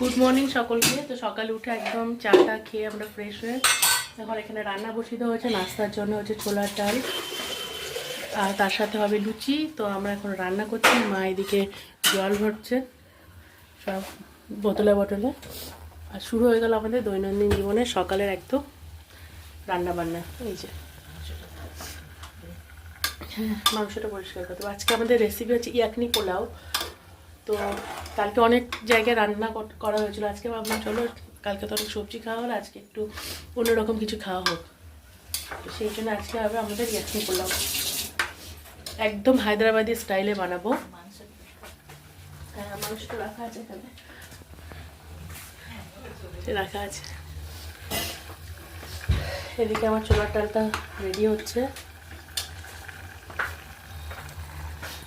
Good morning সকলকে। তো সকালে উঠে একদম চাটা খেয়ে আমরা ফ্রেশ হয়ে এখন এখানে রান্না বসিয়ে দেওয়া হয়েছে, নাস্তার জন্য হচ্ছে ছোলার ডাল আর তার সাথে হবে লুচি। তো আমরা এখন রান্না করছি, মা এদিকে জল ভরছে সব বোতলে বোতলে। আর শুরু হয়ে গেল আমাদের দৈনন্দিন জীবনে সকালের একদম রান্না বান্না এই যে। হ্যাঁ মাংসটা পরিষ্কার করতে আজকে আমাদের রেসিপি হচ্ছে ইয়াকনি পোলাও। তো কালকে অনেক জায়গায় রান্না কর- হয়েছিল। আজকে ভাবলাম চলো কালকে তো অনেক সবজি খাওয়া হলো আজকে একটু অন্যরকম কিছু খাওয়া হোক। তো সেই জন্য আজকে হবে আমাদের ইয়াকনি পোলাও একদম হায়দ্রাবাদি স্টাইলে বানাবো। হ্যাঁ মাংসটা রাখা আছে এখানে। রাখা আছে। এদিকে আমার ছোলার ডালটা রেডি হচ্ছে।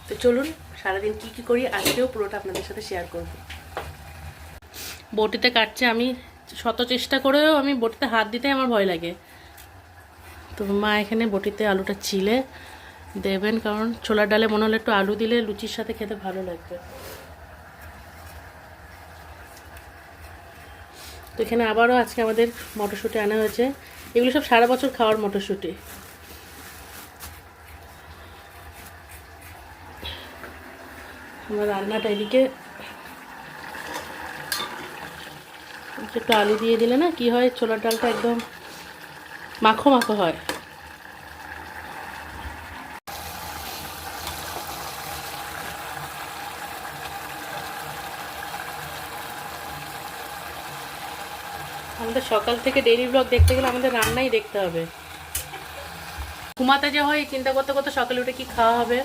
তো চলুন সারাদিন কি কি করি আজকেও পুরোটা আপনাদের সাথে শেয়ার করব। বটিতে কাটছে আমি শত চেষ্টা করেও আমি বটিতে হাত দিতে আমার ভয় লাগে। তো মা এখানে বটিতে আলুটা চিলে দেবেন কারণ ছোলার ডালে মনে হলে একটু আলু দিলে লুচির সাথে খেতে ভালো লাগবে। তো এখানে আবারও আজকে আমাদের মটরশুঁটি আনা হয়েছে। এগুলো সব সারা বছর খাওয়ার মটরশুঁটি। আমার রান্নাটা এদিকে একটু আলু দিয়ে দিলে না কি হয় ছোলার ডালটা একদম মাখো মাখো হয় আমাদের সকাল থেকে ডেইলি ব্লগ দেখতে গেলে আমাদের রান্নাই দেখতে হবে। ঘুমাতে যে হয়, চিন্তা করতে করতে সকালে উঠে কি খাওয়া হবে?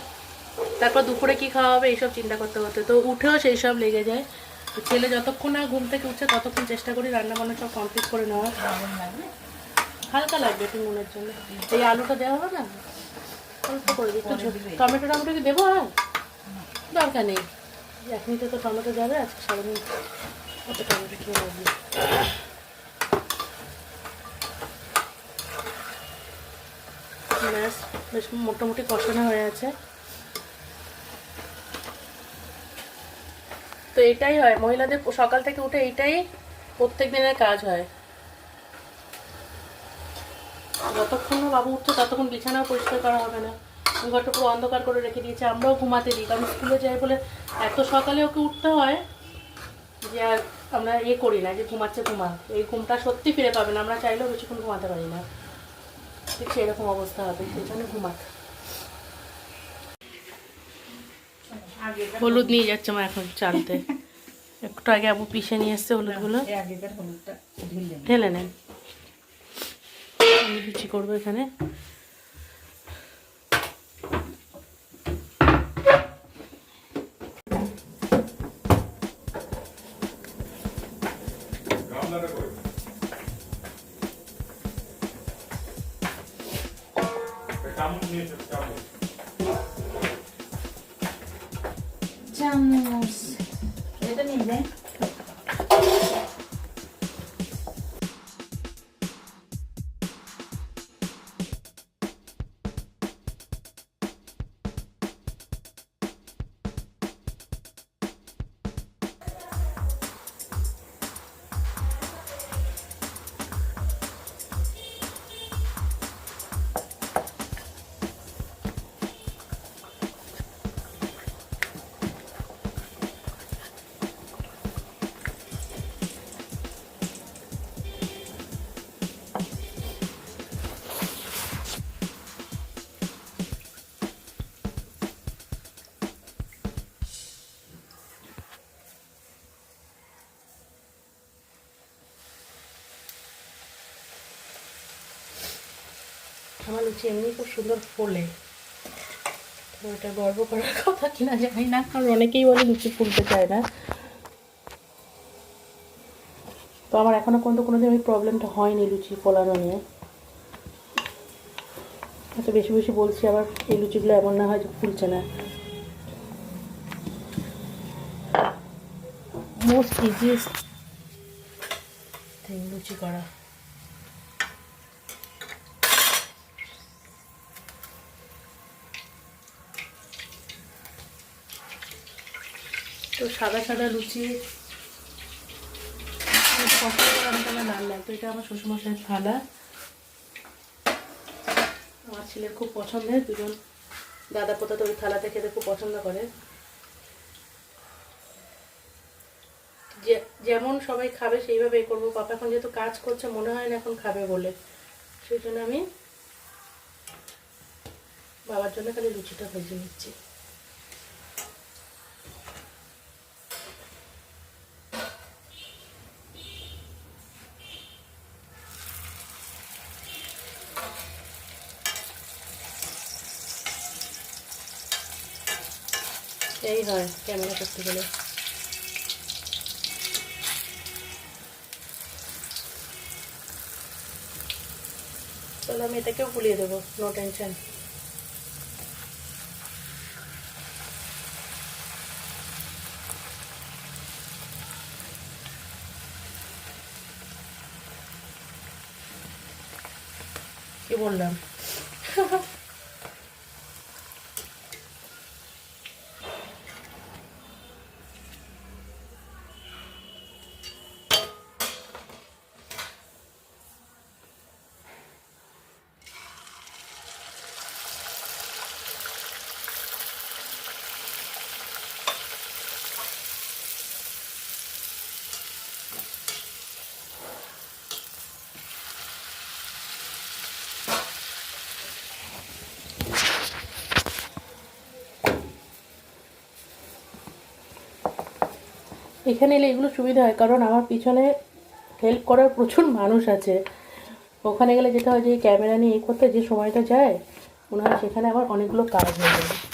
তারপর দুপুরে কি খাওয়া হবে এইসব চিন্তা করতে করতে। তো উঠেও সেই সব লেগে যায়। ছেলে যতক্ষণ না ঘুম থেকে উঠছে ততক্ষণ চেষ্টা করি রান্না বান্না সব কমপ্লিট করে নেওয়ার। হালকা লাগবে একটু মনের জন্য। এই আলুটা দেওয়া হবে না? অল্প করে দিই। টমেটো টমেটো কি দেবো আর? দরকার নেই। এখনই তো তো টমেটো যাবে আজকে সারাদিন অত টমেটো খেয়ে লাগবে ব্যাস বেশ মোটামুটি কষানো হয়ে আছে। তো এটাই হয়। মহিলাদের সকাল থেকে উঠে এইটাই প্রত্যেক দিনের কাজ হয়। যতক্ষণ বাবু উঠছে ততক্ষণ বিছানাও পরিষ্কার করা হবে না। ঘরটা পুরো অন্ধকার করে রেখে দিয়েছে, আমরাও ঘুমাতে দিই, কারণ স্কুলে যাই বলে এত সকালে ওকে উঠতে হয় যে আর আমরা এ করি না যে ঘুমাচ্ছে ঘুমা এই ঘুমটা সত্যি ফিরে পাবে না, আমরা চাইলেও বেশিক্ষণ ঘুমাতে পারি না। ঠিক সেরকম অবস্থা হবে, সেই জন্য ঘুমাক। হলুদ নিয়ে যাচ্ছে মা এখন চালতে। একটু আগে আবু পিষে নিয়ে এসছে হলুদগুলো। ঢেলে নেন। আমি লুচি করব এখানে। আমার লুচি এমনি খুব সুন্দর ফোলে। তো এটা গর্ব করার কথা কিনা জানি না, কারণ অনেকেই বলে লুচি ফুলতে চায় না। তো আমার এখনও পর্যন্ত কোনোদিন ওই প্রবলেমটা হয়নি লুচি ফোলানো নিয়ে। এত বেশি বেশি বলছি আবার এই লুচিগুলো এমন না হয় যে ফুলছে না। মোস্ট ইজিয়েস্ট লুচি করা তো সাদা সাদা লুচি। আমার লাল লাল তো এটা আমার শ্বশুরমশাইয়ের থালা আমার ছেলের খুব পছন্দের দুজন দাদা পোতা তো ওই থালাতে খেতে খুব পছন্দ করে যেমন সবাই খাবে সেইভাবেই করব। পাপা এখন যেহেতু কাজ করছে, মনে হয় না এখন খাবে বলে। সেই জন্য আমি বাবার জন্য খালি লুচিটা ভেজে নিচ্ছি এই হয় ক্যামেরা করতে গেলে। তাহলে আমি এটাকেও গুলিয়ে দেবো নো টেনশন কি বললাম? এখানে এলে এগুলো সুবিধা হয়, কারণ আমার পিছনে হেল্প করার প্রচুর মানুষ আছে। ওখানে গেলে যেটা হয় যে ক্যামেরা নিয়ে এ করতে যে সময়টা যায়, মনে হয় সেখানে আমার অনেকগুলো কাজ হয়ে যাবে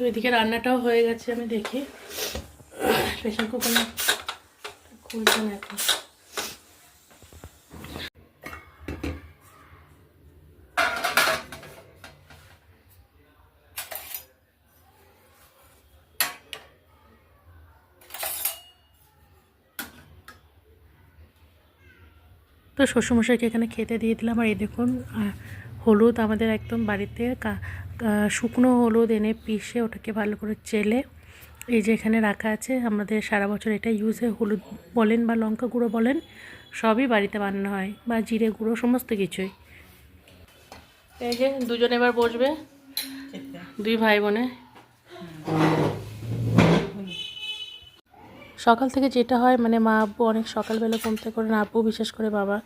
তো এদিকে রান্নাটাও হয়ে গেছে, আমি দেখি। প্রেশার কুকারে খুলছে না এখন। তো শ্বশুরমশাইকে এখানে খেতে দিয়ে দিলাম, আর এই দেখুন হলুদ আমাদের একদম বাড়িতে শুকনো হলুদ এনে পিষে ওটাকে ভালো করে চেলে। এই যে এখানে রাখা আছে, আমাদের সারা বছর এটা ইউজ হলুদ বলেন বা লঙ্কা গুঁড়ো বলেন, সবই বাড়িতে বানানো হয় বা জিরে গুঁড়ো, সমস্ত কিছুই। এই যে দুজন এবার বসবে, দুই ভাই বোনে। সকাল থেকে যেটা হয় মানে মা আব্বু অনেক সকালবেলা ঘুম থেকে ওঠেন, আব্বু বিশেষ করে বাবা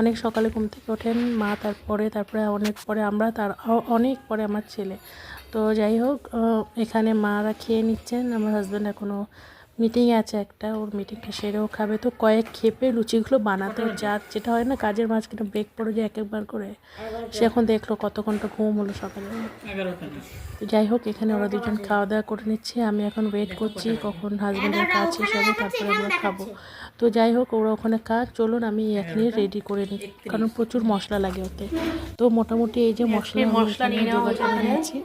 অনেক সকালে ঘুম থেকে ওঠেন, মা তারপরে তারপরে অনেক পরে, আমরা তার অনেক পরে আমার ছেলে। তো যাই হোক এখানে মারা খেয়ে নিচ্ছেন, আমার হাজব্যান্ড এখনও মিটিংয়ে আছে একটা ওর মিটিংটা সেরেও খাবে। তো কয়েক খেপে লুচিগুলো বানাতে যার যেটা হয় না কাজের মাঝখানে ব্রেক পড়ে যায় এক একবার করে। সে এখন দেখল কত ঘণ্টা ঘুম হলো সকালে। তো যাই হোক এখানে ওরা দুজন খাওয়া দাওয়া করে নিচ্ছে। আমি এখন ওয়েট করছি কখন হাজব্যান্ডের কাজ শেষ হবে তারপরে আমরা খাব। তো যাই হোক ওরা ওখানে কাজ চলুন আমি এখনই রেডি করে নিই কারণ প্রচুর মশলা লাগে ওতে। তো মোটামুটি এই যে মশলা মশলা নিয়ে নিয়েছি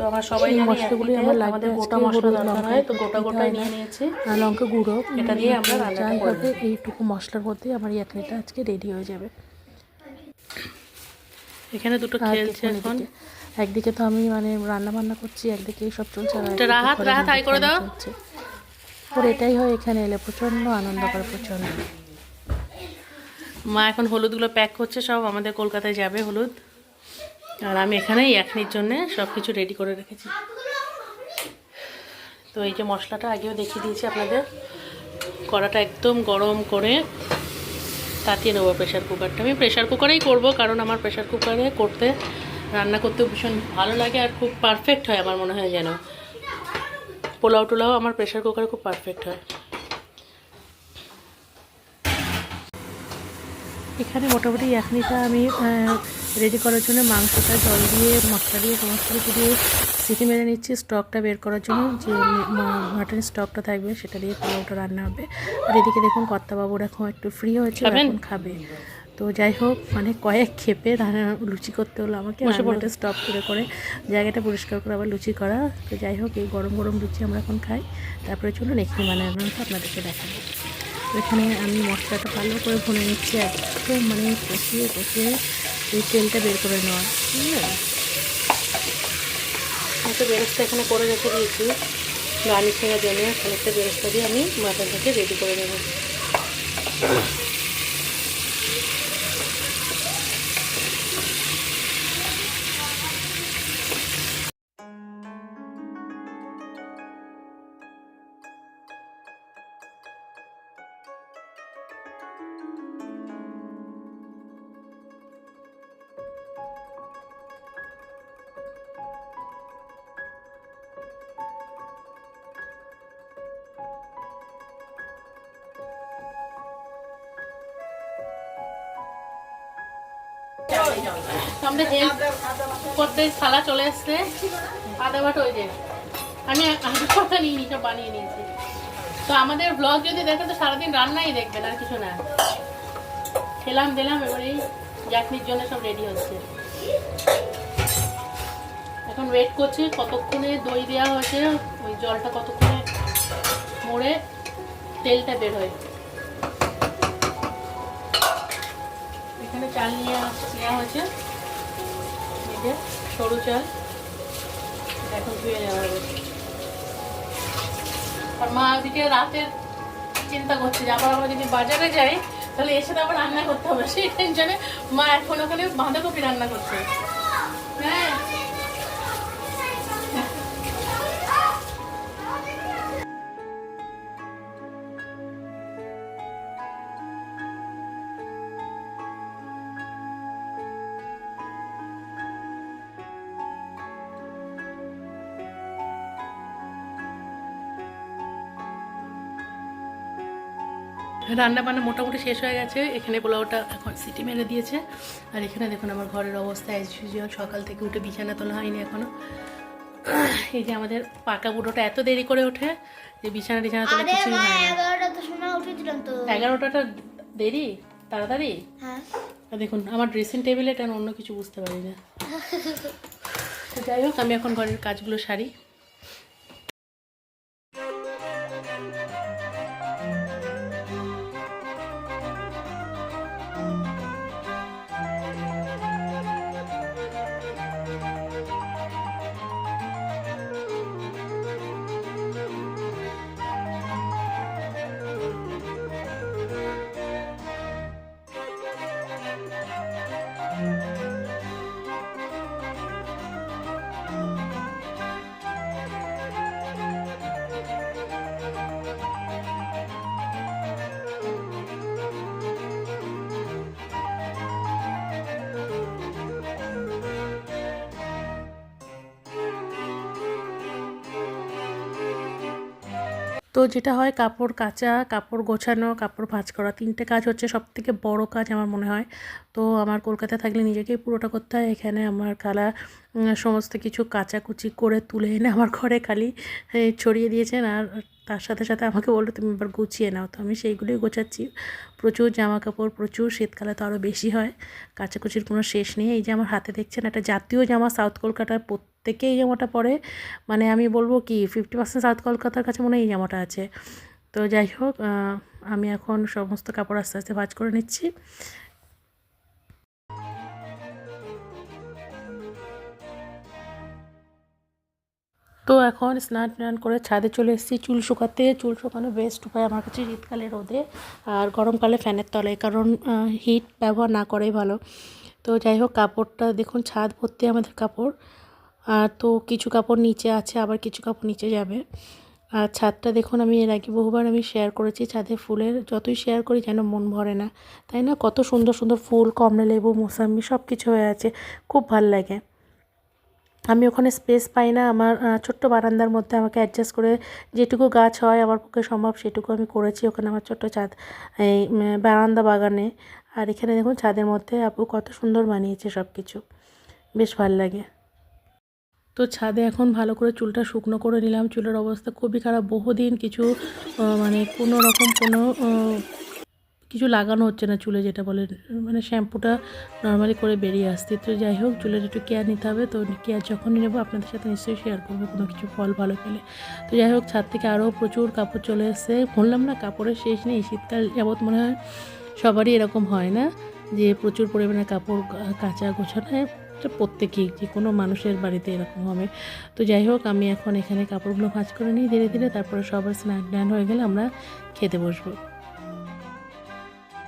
তো আমার সবাই মশলাগুলি আমার লাগবে গোটা মশলা দরকার হয় তো গোটা গোটাই নিয়ে নিয়েছি। লঙ্কা গুঁড়ো। এটা দিয়ে আমরা যাই হবে এইটুকু মশলার মধ্যে আমার ইয়াকনিটা আজকে রেডি হয়ে যাবে। এখানে দুটো খেলছে এখন। একদিকে তো আমি মানে রান্না বান্না করছি একদিকে সব চলছে রাহাত রাহাত হাই করে দাও। ওর এটাই হয় এখানে এলে প্রচণ্ড আনন্দ করে প্রচণ্ড মা এখন হলুদগুলো প্যাক করছে সব আমাদের কলকাতায় যাবে হলুদ। আর আমি এখানে এখনির জন্যে সব কিছু রেডি করে রেখেছি। তো এই যে মশলাটা আগেও দেখিয়ে দিয়েছি আপনাদের। কড়াটা একদম গরম করে তাতিয়ে নেব প্রেশার কুকারটা আমি প্রেশার কুকারেই করব কারণ আমার প্রেশার কুকারে করতে, রান্না করতে ভীষণ ভালো লাগে আর খুব পারফেক্ট হয় আমার মনে হয় যেন। পোলাও টোলাও আমার প্রেশার কুকারে খুব পারফেক্ট হয়। এখানে মোটামুটি এখনিটা আমি রেডি করার জন্য মাংসটা জল দিয়ে মশলা দিয়ে সমস্ত কিছু দিয়ে সিটি মেরে নিচ্ছি স্টকটা বের করার জন্য যে মাটনের স্টকটা থাকবে সেটা দিয়ে পোলাওটা রান্না হবে। আর এদিকে দেখুন কর্তাবাবুর এখন একটু ফ্রি হয়েছে এখন খাবে। তো যাই হোক মানে কয়েক খেপে রান্না লুচি করতে হলো আমাকে। রান্নাটা স্টপ করে করে জায়গাটা পরিষ্কার করে আবার লুচি করা। তো যাই হোক এই গরম গরম লুচি আমরা এখন খাই। তারপরে চলুন এখানে বানানোটা আপনাদেরকে দেখাবো। এখানে আমি মশলাটা ভালো করে ভুনে নিচ্ছি একদম মানে কষিয়ে কষিয়ে এই তেলটা বের করে নেওয়া ঠিক আছে একটা বেরেস্তা এখানে করে রেখে দিয়েছি। গার্নিশিংয়ের জন্য খানিকটা বেরেস্তা দিয়ে আমি মাথাটাকে রেডি করে নেব। তো আমাদের হেল্প করতে থালা চলে এসছে আদা বাটা ওই যে, আমি আদা বাটা নিয়ে সব বানিয়ে নিয়েছি। তো আমাদের ব্লগ যদি দেখেন তো সারাদিন রান্নাই দেখবেন, আর কিছু না। খেলাম, দিলাম, এবার এই চাটনির জন্য সব রেডি হচ্ছে। এখন ওয়েট করছি, কতক্ষণে দই দেওয়া হয়েছে, ওই জলটা কতক্ষণে মরে তেলটা বের হয় এখানে চাল নিয়ে নেওয়া হয়েছে। এটা সরু চাল। এখন ধুয়ে নেওয়া হবে। আর মা ওদিকে রাতের চিন্তা করছে যে আবার আমরা যদি বাজারে যাই, তাহলে এসে তো আবার রান্না করতে হবে। সেই টেনশনে মা এখন ওখানে বাঁধাকপি রান্না করছে। রান্না বান্না মোটামুটি শেষ হয়ে গেছে। এখানে পোলাওটা এখন সিটি মেরে দিয়েছে। আর এখানে দেখুন আমার ঘরের অবস্থা অ্যাজ ইউজুয়াল সকাল থেকে উঠে বিছানা তোলা হয়নি এখনও। এই যে আমাদের পাকা বুড়োটা এত দেরি করে ওঠে যে বিছানা টিছানা তোলা কিছুই হয় না। এগারোটা তো এগারোটাটা দেরি? তাড়াতাড়ি? হ্যাঁ। আর দেখুন আমার ড্রেসিং টেবিলে এটা অন্য কিছু বুঝতে পারি না। যাই হোক আমি এখন ঘরের কাজগুলো সারি। তো যেটা হয় কাপড় কাচা, কাপড় গোছানো, কাপড় ভাঁজ করা তিনটে কাজ হচ্ছে সব থেকে বড়ো কাজ আমার মনে হয়। তো আমার কলকাতা থাকলে নিজেকেই পুরোটা করতে হয়। এখানে আমার খালা সমস্ত কিছু কাচাকুচি করে তুলে এনে আমার ঘরে খালি ছড়িয়ে দিয়েছেন। আর তার সাথে সাথে আমাকে বলল, তুমি এবার গুছিয়ে নাও। তো আমি সেইগুলোই গোছাচ্ছি। প্রচুর জামা কাপড় প্রচুর শীতকালে তো আরও বেশি হয়। কাচাকুচির কোনো শেষ নেই। এই যে আমার হাতে দেখছেন, একটা জাতীয় জামা সাউথ কলকাতার প্রত্যেকে এই জামাটা পরে। মানে আমি বলব কি ফিফটি পার্সেন্ট সাউথ কলকাতার কাছে মনে হয় এই জামাটা আছে। তো যাই হোক আমি এখন সমস্ত কাপড় আস্তে আস্তে ভাজ করে নিচ্ছি। তো এখন স্নান টান করে ছাদে চলে এসেছি। চুল শুকাতে, চুল শুকানো বেস্ট উপায় আমার কাছে শীতকালে রোদে আর গরমকালে ফ্যানের তলায়, কারণ হিট ব্যবহার না করাই ভালো। তো যাই হোক, কাপড়টা দেখুন, ছাদ ভর্তি আমাদের কাপড়। আর তো কিছু কাপড় নিচে আছে, আবার কিছু কাপড় নিচে যাবে। আর ছাদটা দেখুন, আমি এর আগে বহুবার আমি শেয়ার করেছি, ছাদে ফুলের যতই শেয়ার করি যেন মন ভরে না। তাই না? কত সুন্দর সুন্দর ফুল কমলা লেবু মোসাম্বি সব কিছু হয়ে আছে। খুব ভালো লাগে। আমি ওখানে স্পেস পাই না। আমার ছোট্ট বারান্দার মধ্যে আমাকে অ্যাডজাস্ট করে যেটুকু গাছ হয়, আমার পক্ষে সম্ভব সেটুকু আমি করেছি ওখানে আমার ছোট্ট ছাদ, এই বারান্দা বাগানে। আর এখানে দেখুন ছাদের মধ্যে আপু কত সুন্দর বানিয়েছে সব কিছু বেশ ভালো লাগে। তো ছাদে এখন ভালো করে চুলটা শুকনো করে নিলাম। চুলের অবস্থা খুবই খারাপ। বহুদিন কিছু মানে কোনো রকম কোনো কিছু লাগানো হচ্ছে না চুলে যেটা বলে মানে শ্যাম্পুটা নর্মালি করে বেরিয়ে আসছে। তো যাই হোক চুলের একটু কেয়ার নিতে হবে। তো কেয়ার যখনই নেব, আপনাদের সাথে নিশ্চয়ই শেয়ার করব কোনো কিছু ফল ভালো পেলে। তো যাই হোক, ছাদ থেকে আরও প্রচুর কাপড় চলে এসছে। বললাম না, কাপড়ের শেষ নেই। শীতকাল যাবৎ মনে হয় সবারই এরকম হয় না যে প্রচুর পরিমাণে কাপড় কাঁচা গোছানো। এটা প্রত্যেকেই, যে কোনো মানুষের বাড়িতে এরকম হবে। তো যাই হোক, আমি এখন এখানে কাপড়গুলো ভাঁজ করে নিই। ধীরে ধীরে তারপরে সবার স্নান টান হয়ে গেলে আমরা খেতে বসবো।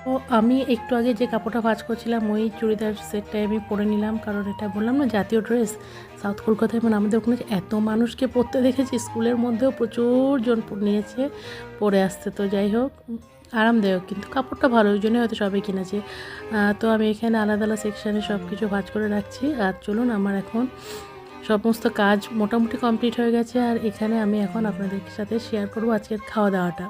তো আমি একটু আগে যে কাপড়টা ভাজ করছিলাম, ওই চুড়িদার সেটটাই আমি পরে নিলাম। কারণ এটা বললাম না, জাতীয় ড্রেস। সাউথ কলকাতায় মানে আমাদের ওখানে এত মানুষকে পরতে দেখেছি, স্কুলের মধ্যেও প্রচুর জন নিয়েছে, পরে আসতে তো যাই হোক, আরামদায়ক। কিন্তু কাপড়টা ভালো, ওই জন্যই হয়তো সবাই কিনেছে। তো আমি এখানে আলাদা আলাদা সেকশানে সব কিছু ভাজ করে রাখছি। আর চলুন, আমার এখন সমস্ত কাজ মোটামুটি কমপ্লিট হয়ে গেছে। আর এখানে আমি এখন আপনাদের সাথে শেয়ার করব আজকের খাওয়া দাওয়াটা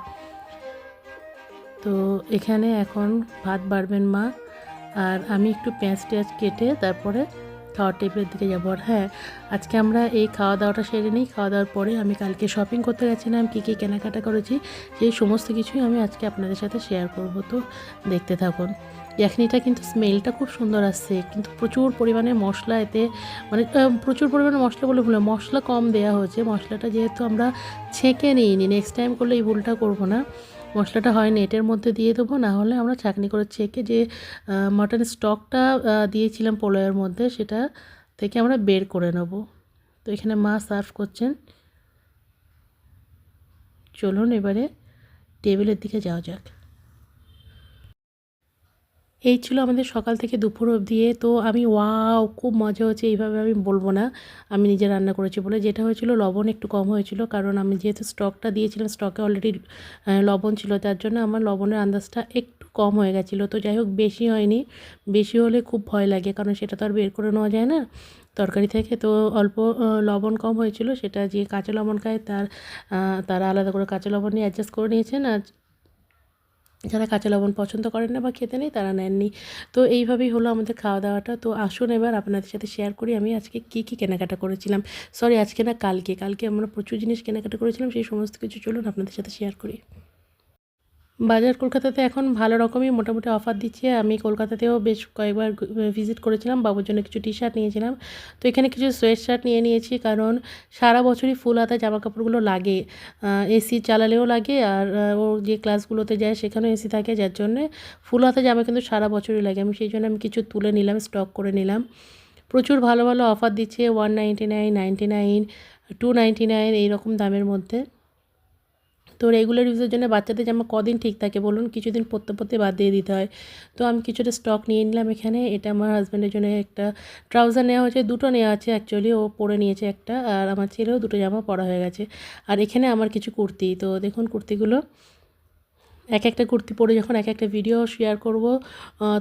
তো এখানে এখন ভাত বাড়বেন মা। আর আমি একটু পেঁয়াজ টেঁয়াজ কেটে তারপরে খাওয়ার টেবিলের দিকে যাব। আর হ্যাঁ আজকে আমরা এই খাওয়া দাওয়াটা সেরে নিই। খাওয়া দাওয়ার পরে আমি কালকে শপিং করতে গেছিলাম, কী কী কেনাকাটা করেছি, সেই সমস্ত কিছুই আমি আজকে আপনাদের সাথে শেয়ার করব। তো দেখতে থাকুন ইয়াখনিটা কিন্তু স্মেলটা খুব সুন্দর আসছে, কিন্তু প্রচুর পরিমাণে মশলা এতে মানে প্রচুর পরিমাণে মশলা বলে ভুলে, মশলা কম দেওয়া হয়েছে। মশলাটা যেহেতু আমরা ছেঁকে নিইনি নেক্সট টাইম করলে এই ভুলটা করব না। মশলাটা হয় নেটের মধ্যে দিয়ে দেবো, না হলে আমরা চাকনি করে ছেঁকে যে মাটন স্টকটা দিয়েছিলাম পোলাওয়ের মধ্যে, সেটা থেকে আমরা বের করে নেব। তো এখানে মা সার্ভ করছেন। চলুন এবারে টেবিলের দিকে যাওয়া যাক। এই ছিল আমাদের সকাল থেকে দুপুর অবধি তো আমি, ওয়াও, খুব মজা হচ্ছে, এইভাবে আমি বলব না। আমি নিজে রান্না করেছি বলে। যেটা হয়েছিল, লবণ একটু কম হয়েছিল, কারণ আমি যেহেতু স্টকটা দিয়েছিলাম, স্টকে অলরেডি লবণ ছিল, তার জন্য আমার লবণের আন্দাজটা একটু কম হয়ে গেছিল। তো যাই হোক, বেশি হয়নি। বেশি হলে খুব ভয় লাগে, কারণ সেটা তো আর বের করে নেওয়া যায় না তরকারি থেকে। তো অল্প লবণ কম হয়েছিল, সেটা যে কাঁচা লবণ খায়, তার তারা আলাদা করে কাঁচা লবণ নিয়ে অ্যাডজাস্ট করে নিয়েছেন। আর যারা কাঁচা লবণ পছন্দ করেন না বা খেতে নেই, তারা নেননি। তো এইভাবেই হলো আমাদের খাওয়া দাওয়াটা তো আসুন এবার আপনাদের সাথে শেয়ার করি। আমি আজকে কি কি কেনাকাটা করেছিলাম। সরি আজকে না কালকে। কালকে আমরা প্রচুর জিনিস কেনাকাটা করেছিলাম, সেই সমস্ত কিছু চলুন আপনাদের সাথে শেয়ার করি। বাজার কলকাতাতে এখন ভালো রকমই মোটামুটি অফার দিচ্ছে। আমি কলকাতাতেও বেশ কয়েকবার ভিজিট করেছিলাম, বাবুর জন্য কিছু টি শার্ট নিয়েছিলাম। তো এখানে কিছু সোয়েট শার্ট নিয়ে নিয়েছি, কারণ সারা বছরই ফুল হাতা জামা কাপড়গুলো লাগে এসি চালালেও লাগে, আর ও যে ক্লাসগুলোতে যায় সেখানেও এসি থাকে, যার জন্যে ফুল হাতা জামা কিন্তু সারা বছরই লাগে। আমি সেই জন্য আমি কিছু তুলে নিলাম স্টক করে নিলাম। প্রচুর ভালো ভালো অফার দিচ্ছে one ninety nine ninety nine two ninety nine এইরকম দামের মধ্যে। তো রেগুলার ইউজের জন্য বাচ্চাদের জামা কদিন ঠিক থাকে বলুন, কিছুদিন পড়তে পড়তে বাদ দিয়ে দিতে হয়। তো আমি কিছুটা স্টক নিয়ে নিলাম এখানে। এটা আমার হাজব্যান্ডের জন্য একটা ট্রাউজার নেওয়া হয়েছে, দুটো নেওয়া আছে অ্যাকচুয়ালি ও পরে নিয়েছে একটা, আর আমার ছেলেও দুটো জামা পরা হয়ে গেছে। আর এখানে আমার কিছু কুর্তি, তো দেখুন কুর্তিগুলো। এক একটা কুর্তি পরে যখন এক একটা ভিডিও শেয়ার করব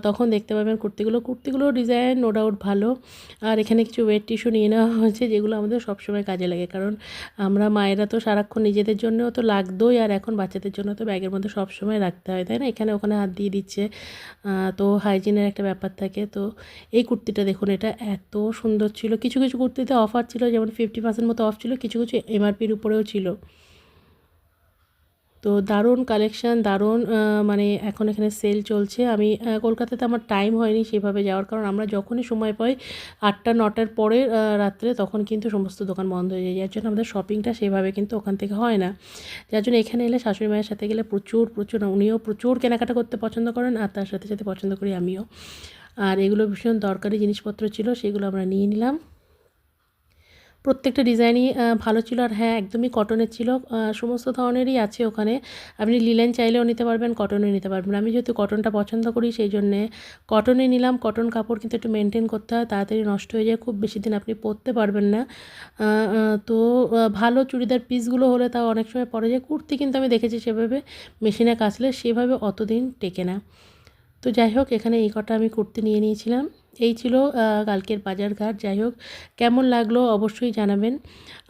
তখন দেখতে পাবেন কুর্তিগুলো। কুর্তিগুলো ডিজাইন নো ডাউট ভালো। আর এখানে কিছু ওয়েট টিস্যু নিয়ে নেওয়া হয়েছে, যেগুলো আমাদের সবসময় কাজে লাগে। কারণ আমরা মায়েরা তো সারাক্ষণ নিজেদের জন্যও তো লাগতোই, আর এখন বাচ্চাদের জন্য তো ব্যাগের মধ্যে সবসময় রাখতে হয়, তাই না? এখানে ওখানে হাত দিয়ে দিচ্ছে। তো হাইজিনের একটা ব্যাপার থাকে। তো এই কুর্তিটা দেখুন, এটা এত সুন্দর ছিল। কিছু কিছু কুর্তিতে অফার ছিল, যেমন ফিফটি পার্সেন্ট মতো অফ ছিল, কিছু কিছু এমআরপির উপরেও ছিল। তো দারুণ কালেকশান দারুণ মানে এখন এখানে সেল চলছে। আমি কলকাতাতে আমার টাইম হয়নি সেভাবে যাওয়ার, কারণ আমরা যখনই সময় পাই আটটা, নটার পরে রাত্রে তখন কিন্তু সমস্ত দোকান বন্ধ হয়ে যায়। যার জন্য আমাদের শপিংটা সেভাবে কিন্তু ওখান থেকে হয় না। যার জন্য এখানে এলে শাশুড়ি মায়ের সাথে গেলে প্রচুর প্রচুর, উনিও প্রচুর কেনাকাটা করতে পছন্দ করেন আর তার সাথে সাথে পছন্দ করি আমিও। আর এগুলো ভীষণ দরকারি জিনিসপত্র ছিল, সেগুলো আমরা নিয়ে নিলাম। প্রত্যেকটা ডিজাইনই ভালো ছিল আর হ্যাঁ একদমই কটনের ছিল। সমস্ত ধরনেরই আছে ওখানে। আপনি লিলেন চাইলেও নিতে পারবেন কটনে নিতে পারবেন। আমি যেহেতু কটনটা পছন্দ করি, সেই জন্যে কটনে নিলাম। কটন কাপড় কিন্তু একটু মেনটেন করতে হয়, তাড়াতাড়ি নষ্ট হয়ে যায়, খুব বেশি দিন আপনি পরতে পারবেন না। তো ভালো চুড়িদার পিসগুলো হলে তাও অনেক সময় পরে যায়। কুর্তি কিন্তু আমি দেখেছি সেভাবে মেশিনে কাচলে সেভাবে অতদিন টেকে না। তো যাই হোক, এখানে এই কটা আমি কুর্তি নিয়ে নিয়েছিলাম। এই ছিল কালকের বাজার ঘাট। যাই হোক, কেমন লাগল অবশ্যই জানাবেন।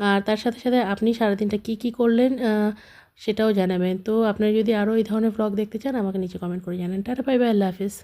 আর তার সাথে সাথে আপনি সারাদিনটা কী কী করলেন সেটাও জানাবেন। তো আপনারা যদি আরও এই ধরনের ব্লগ দেখতে চান, আমাকে নিচে কমেন্ট করে জানান। টাটা বাই বাই আল্লাহ হাফিজ।